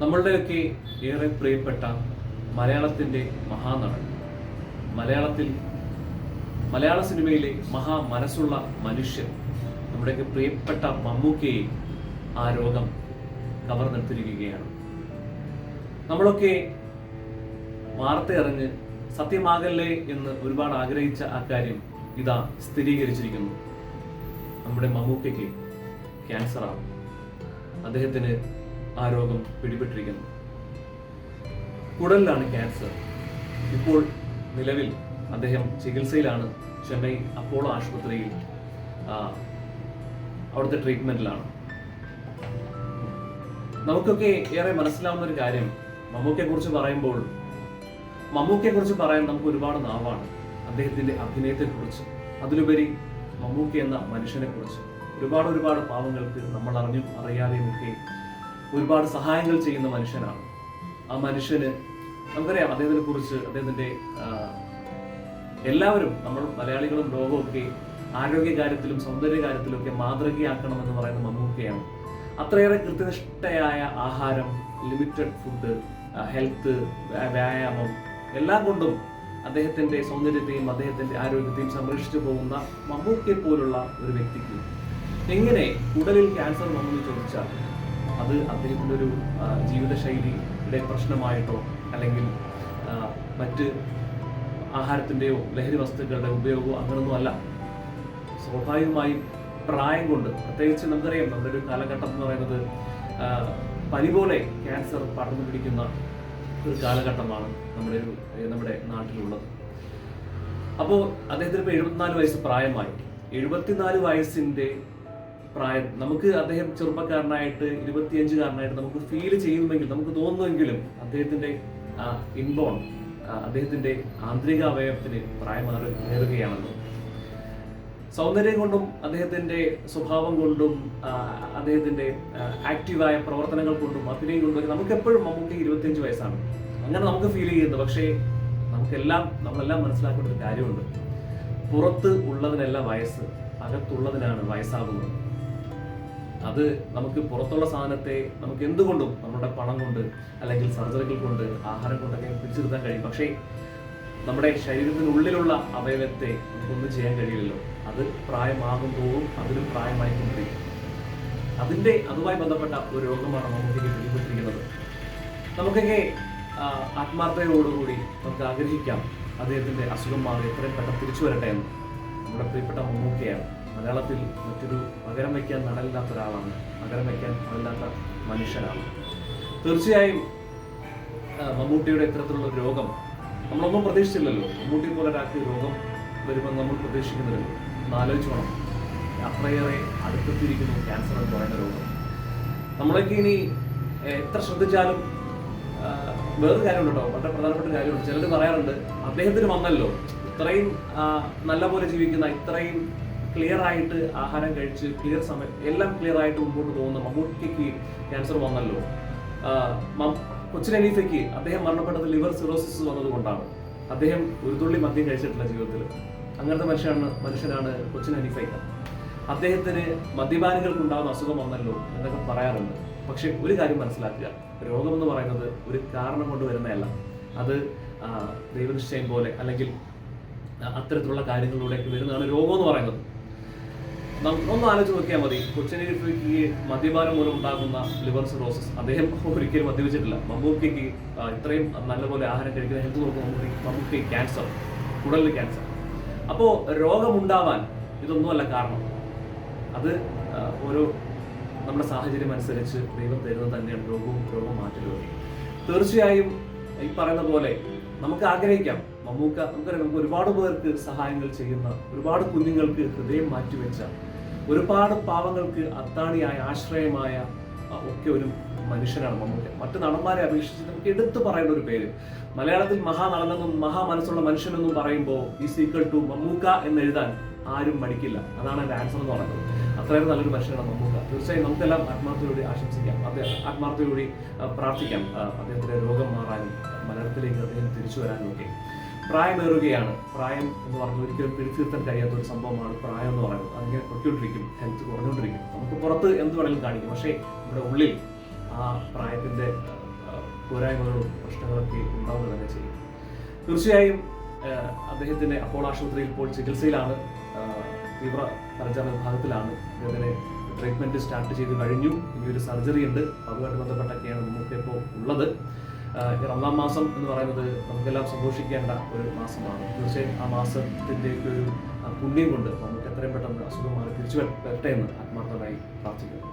നമ്മളുടെയൊക്കെ ഏറെ പ്രിയപ്പെട്ട മലയാളത്തിന്റെ മഹാനടൻ. മലയാളത്തിൽ മലയാള സിനിമയിലെ മഹാ മനസ്സുള്ള മനുഷ്യൻ നമ്മുടെയൊക്കെ പ്രിയപ്പെട്ട മമ്മൂക്കയെ ആ രോഗം കവർന്നെടുത്തിരിക്കുകയാണ് നമ്മളൊക്കെ വാർത്ത അറിഞ്ഞ് സത്യമാകല്ലേ എന്ന് ഒരുപാട് ആഗ്രഹിച്ച ആ കാര്യം ഇതാ സ്ഥിരീകരിച്ചിരിക്കുന്നു. നമ്മുടെ മമ്മൂക്കയ്ക്ക് ക്യാൻസറാണ്. അദ്ദേഹത്തിന് ആ രോഗം പിടിപെട്ടിരിക്കുന്നു. കുടലിലാണ് ക്യാൻസർ ഇപ്പോൾ നിലവിൽ അദ്ദേഹം ചികിത്സയിലാണ് ചെന്നൈ അപ്പോളോ ആശുപത്രിയിൽ അവിടുത്തെ ട്രീറ്റ്മെന്റിലാണ് നമുക്കൊക്കെ ഏറെ മനസ്സിലാവുന്ന ഒരു കാര്യം മമ്മൂക്കയെ കുറിച്ച് പറയുമ്പോൾ മമ്മൂക്കയെ കുറിച്ച് പറയാൻ നമുക്ക് ഒരുപാട് നാവാണ്. അദ്ദേഹത്തിന്റെ അഭിനയത്തെ കുറിച്ച് അതിലുപരി മമ്മൂക്ക എന്ന മനുഷ്യനെ കുറിച്ച് ഒരുപാട് ഒരുപാട് പാവങ്ങൾക്ക് നമ്മൾ അറിഞ്ഞും അറിയാതെയും ഒക്കെ ഒരുപാട് സഹായങ്ങൾ ചെയ്യുന്ന മനുഷ്യനാണ്. ആ മനുഷ്യന് നമുക്കറിയാം അദ്ദേഹത്തിനെ കുറിച്ച് അദ്ദേഹത്തിന്റെ എല്ലാവരും നമ്മൾ മലയാളികളും ലോകമൊക്കെ ആരോഗ്യ കാര്യത്തിലും സൗന്ദര്യ കാര്യത്തിലും ഒക്കെ മാതൃകയാക്കണം എന്ന് പറയുന്ന മമ്മൂക്കയാണ്. അത്രയേറെ കൃത്യനിഷ്ഠയായ ആഹാരം ലിമിറ്റഡ് ഫുഡ് ഹെൽത്ത് വ്യായാമം എല്ലാം കൊണ്ടും അദ്ദേഹത്തിന്റെ സൗന്ദര്യത്തെയും അദ്ദേഹത്തിന്റെ ആരോഗ്യത്തെയും സംരക്ഷിച്ചു പോകുന്ന മമ്മൂക്കയെ പോലുള്ള ഒരു വ്യക്തിക്ക് എങ്ങനെ ഉടലിൽ ക്യാൻസർ വന്നു ചോദിച്ചാൽ അത് അദ്ദേഹത്തിന്റെ ഒരു ജീവിതശൈലിയുടെ പ്രശ്നമായിട്ടോ അല്ലെങ്കിൽ മറ്റ് ആഹാരത്തിന്റെയോ ലഹരി വസ്തുക്കളുടെ ഉപയോഗമോ അങ്ങനൊന്നും അല്ല. സ്വാഭാവികമായും പ്രായം കൊണ്ട് പ്രത്യേകിച്ച് നമുക്കറിയാം നമ്മുടെ ഒരു കാലഘട്ടം എന്ന് പറയുന്നത് പനി പോലെ ക്യാൻസർ പടർന്നു പിടിക്കുന്ന ഒരു കാലഘട്ടമാണ് നമ്മുടെ ഒരു നമ്മുടെ നാട്ടിലുള്ളത്. അപ്പോൾ അദ്ദേഹത്തിന് ഇപ്പോൾ എഴുപത്തിനാല് വയസ്സ് പ്രായമായി. എഴുപത്തിനാല് വയസ്സിന്റെ പ്രായം. നമുക്ക് അദ്ദേഹം ചെറുപ്പക്കാരനായിട്ട് ഇരുപത്തിയഞ്ചുകാരനായിട്ട് നമുക്ക് ഫീൽ ചെയ്യുന്നുവെങ്കിൽ നമുക്ക് തോന്നുമെങ്കിലും അദ്ദേഹത്തിന്റെ ഇൻബോൺ അദ്ദേഹത്തിന്റെ ആന്തരിക അവയവത്തിന് പ്രായമാറി നേരുകയാണെന്ന് സൗന്ദര്യം കൊണ്ടും അദ്ദേഹത്തിന്റെ സ്വഭാവം കൊണ്ടും അദ്ദേഹത്തിന്റെ ആക്റ്റീവായ പ്രവർത്തനങ്ങൾ കൊണ്ടും അഭിനയം കൊണ്ടും നമുക്ക് എപ്പോഴും നമുക്ക് ഇരുപത്തിയഞ്ച് വയസ്സാണ്. അങ്ങനെ നമുക്ക് ഫീൽ ചെയ്യുന്നത് പക്ഷേ നമുക്കെല്ലാം നമ്മളെല്ലാം മനസ്സിലാക്കേണ്ട ഒരു കാര്യമുണ്ട്. പുറത്ത് ഉള്ളതിനല്ല വയസ്സ് അകത്തുള്ളതിനാണ് വയസ്സാകുന്നത്. അത് നമുക്ക് പുറത്തുള്ള സാധനത്തെ നമുക്ക് എന്തുകൊണ്ടും നമ്മുടെ പണം കൊണ്ട് അല്ലെങ്കിൽ സർജറികൾ കൊണ്ട് ആഹാരം കൊണ്ടൊക്കെ പിടിച്ചു നിർത്താൻ കഴിയും. പക്ഷേ നമ്മുടെ ശരീരത്തിനുള്ളിലുള്ള അവയവത്തെ നമുക്കൊന്നും ചെയ്യാൻ കഴിയില്ലല്ലോ. അത് പ്രായമാകും തോറും അതിനും പ്രായമായിക്കൊണ്ടിരിക്കും. അതിന്റെ അതുമായി ബന്ധപ്പെട്ട ഒരു രോഗമാണ് നമുക്കൊക്കെ പിടിപെട്ടിരിക്കുന്നത്. നമുക്കൊക്കെ ആത്മാർത്ഥതയോടുകൂടി നമുക്ക് ആഗ്രഹിക്കാം അദ്ദേഹത്തിന്റെ അസുഖം മാറി എത്രയും പെട്ടെന്ന് തിരിച്ചു വരട്ടെ എന്ന്. നമ്മുടെ പ്രിയപ്പെട്ട മമ്മൂക്കയാണ്. മലയാളത്തിൽ മറ്റൊരു പകരം വയ്ക്കാൻ നടലില്ലാത്ത ഒരാളാണ് പകരം വയ്ക്കാൻ നടലില്ലാത്ത മനുഷ്യനാണ്. തീർച്ചയായും മമ്മൂട്ടിയുടെ ഇത്തരത്തിലുള്ള രോഗം നമ്മളൊന്നും പ്രതീക്ഷിച്ചില്ലല്ലോ. മമ്മൂട്ടി പോലെ ഒരാൾക്ക് രോഗം വരുമെന്ന് നമ്മൾ പ്രതീക്ഷിക്കുന്നില്ലല്ലോ. ഒന്ന് ആലോചിച്ച് വേണം അത്രയേറെ അടുത്തെത്തിയിരിക്കുന്നു ക്യാൻസർ എന്ന് പറയുന്ന രോഗം. നമ്മളൊക്കെ ഇനി എത്ര ശ്രദ്ധിച്ചാലും വേറൊരു കാര്യമുണ്ട്? കേട്ടോ വളരെ പ്രധാനപ്പെട്ട കാര്യമുണ്ട്. ചിലർ പറയാറുണ്ട് അദ്ദേഹത്തിന് വന്നല്ലോ. ഇത്രയും നല്ല പോലെ ജീവിക്കുന്ന ഇത്രയും ക്ലിയർ ആയിട്ട് ആഹാരം കഴിച്ച് ക്ലിയർ സമയം എല്ലാം ക്ലിയർ ആയിട്ട് മുമ്പോട്ട് പോകുന്ന മമ്മൂട്ടിക്ക് ക്യാൻസർ വന്നല്ലോ. അനീഫയ്ക്ക് അദ്ദേഹം മരണപ്പെട്ടത് ലിവർ സിറോസിസ് വന്നതുകൊണ്ടാണ്. അദ്ദേഹം ഒരു തുള്ളി മദ്യം കഴിച്ചിട്ടില്ല ജീവിതത്തിൽ. അങ്ങനത്തെ മനുഷ്യനാണ് മനുഷ്യനാണ് കൊച്ചിൻ അദ്ദേഹത്തിന് മദ്യപാനികൾക്ക് ഉണ്ടാകുന്ന അസുഖം വന്നല്ലോ എന്നൊക്കെ പറയാറുണ്ട്. പക്ഷെ ഒരു കാര്യം മനസ്സിലാക്കുക. രോഗം എന്ന് പറയുന്നത് ഒരു കാരണം കൊണ്ട് വരുന്നതല്ല. അത് ദൈവനിശ്ചയം പോലെ അല്ലെങ്കിൽ അത്തരത്തിലുള്ള കാര്യങ്ങളിലൂടെയൊക്കെ വരുന്നതാണ് രോഗം എന്ന് പറയുന്നത്. ഒന്ന് ആലോചിച്ച് നോക്കിയാൽ മതി. കൊച്ചിനിക്ക് മദ്യപാനം മൂലം ഉണ്ടാകുന്ന ലിവർ സിറോസിസ് അദ്ദേഹം ഒരിക്കലും മദ്യപിച്ചിട്ടില്ല. മമ്മൂക്കയ്ക്ക് ഇത്രയും നല്ലപോലെ ആഹാരം കഴിക്കുന്ന ഹെൽത്ത് നോക്കുമ്പോൾ മമ്മൂക്കി ക്യാൻസർ കുടലിൽ ക്യാൻസർ അപ്പോൾ രോഗമുണ്ടാവാൻ ഇതൊന്നുമല്ല കാരണം. അത് ഒരു നമ്മുടെ സാഹചര്യം അനുസരിച്ച് ദൈവം തരുന്നത് തന്നെയാണ്. രോഗവും രോഗം മാറ്റലും തീർച്ചയായും ഈ പറയുന്ന പോലെ നമുക്ക് ആഗ്രഹിക്കാം. മമ്മൂക്ക നമുക്കറിയാം നമുക്ക് ഒരുപാട് പേർക്ക് സഹായങ്ങൾ ചെയ്യുന്ന ഒരുപാട് കുഞ്ഞുങ്ങൾക്ക് ഹൃദയം മാറ്റിവെച്ച ഒരുപാട് പാവങ്ങൾക്ക് അത്താണിയായ ആശ്രയമായ ഒക്കെ ഒരു മനുഷ്യനാണ് മമ്മൂക്ക. മറ്റു നടന്മാരെ അപേക്ഷിച്ച് നമുക്ക് എടുത്തു പറയേണ്ട ഒരു പേര്. മലയാളത്തിൽ മഹാനടനെന്നും മഹാ മനസ്സുള്ള മനുഷ്യനെന്നും പറയുമ്പോൾ ഈ സീക്വൽ ടു മമ്മൂക്ക എന്ന് എഴുതാൻ ആരും മടിക്കില്ല. അതാണ് എന്റെ ആൻസർ എന്ന് പറയുന്നത്. അത്രയും നല്ലൊരു മനുഷ്യനാണ് മമ്മൂക്ക. തീർച്ചയായും നമുക്കെല്ലാം ആത്മാർത്ഥയോടെ ആശംസിക്കാം. അദ്ദേഹം ആത്മാർത്ഥയോടെ പ്രാർത്ഥിക്കാം. അദ്ദേഹത്തിന്റെ രോഗം മാറാനും മലയാളത്തിലേക്ക് അദ്ദേഹം തിരിച്ചു വരാനും ഒക്കെ. പ്രായമേറുകയാണ് പ്രായം എന്ന് പറഞ്ഞാൽ ഒരിക്കലും പിടിച്ചിരുത്താൻ കഴിയാത്ത ഒരു സംഭവമാണ് പ്രായം എന്ന് പറയുന്നത്. അതിങ്ങനെ പൊട്ടിക്കൊണ്ടിരിക്കും ഹെൽത്ത് കുറഞ്ഞുകൊണ്ടിരിക്കും. നമുക്ക് പുറത്ത് എന്ത് വേണമെങ്കിലും കാണിക്കും. പക്ഷേ നമ്മുടെ ഉള്ളിൽ ആ പ്രായത്തിന്റെ പോരായ്മകളും പ്രശ്നങ്ങളൊക്കെ ഉണ്ടാവുക തന്നെ ചെയ്യും. തീർച്ചയായും അദ്ദേഹത്തിന്റെ അപ്പോൾ ആശുപത്രിയിൽ ഇപ്പോൾ ചികിത്സയിലാണ്. തീവ്ര പരിചരണ വിഭാഗത്തിലാണ്. അദ്ദേഹത്തിന് ട്രീറ്റ്മെന്റ് സ്റ്റാർട്ട് ചെയ്ത് കഴിഞ്ഞു. ഇനി ഒരു സർജറി ഉണ്ട്. അതുമായിട്ട് ബന്ധപ്പെട്ടൊക്കെയാണ് നമുക്ക് ഇപ്പോൾ ഉള്ളത്. ഈ റമദാൻ മാസം എന്ന് പറയുന്നത് നമുക്കെല്ലാം സന്തോഷിക്കേണ്ട ഒരു മാസമാണ്. തീർച്ചയായും ആ മാസത്തിന്റെ ഒരു പുണ്യം കൊണ്ട് നമുക്ക് എത്രയും പെട്ടെന്ന് അസുഖം മാറി തിരിച്ചു വരട്ടെ എന്ന് ആത്മാർത്ഥമായി പ്രാർത്ഥിക്കുന്നു.